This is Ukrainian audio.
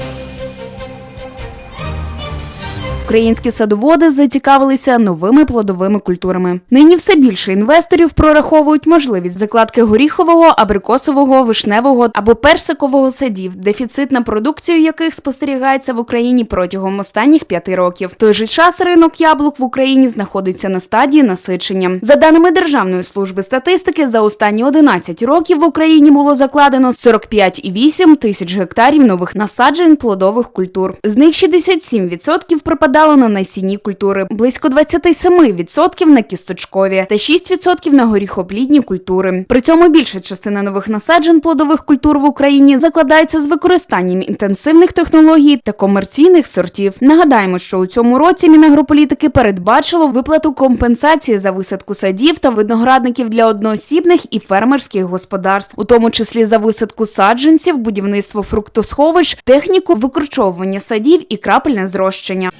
Музика Українські садоводи зацікавилися новими плодовими культурами. Нині все більше інвесторів прораховують можливість закладки горіхового, абрикосового, вишневого або персикового садів, дефіцит на продукцію яких спостерігається в Україні протягом останніх п'яти років. В той же час ринок яблук в Україні знаходиться на стадії насичення. За даними Державної служби статистики, за останні 11 років в Україні було закладено 45,8 тисяч гектарів нових насаджень плодових культур. З них 67% припадало на насінні культури, близько 27% на кісточкові та 6% на горіхоплідні культури. При цьому більша частина нових насаджень плодових культур в Україні закладається з використанням інтенсивних технологій та комерційних сортів. Нагадаємо, що у цьому році Мінагрополітики передбачило виплату компенсації за висадку садів та виноградників для одноосібних і фермерських господарств, у тому числі за висадку саджанців, будівництво фруктосховищ, техніку викорчовування садів і крапельне зрощення.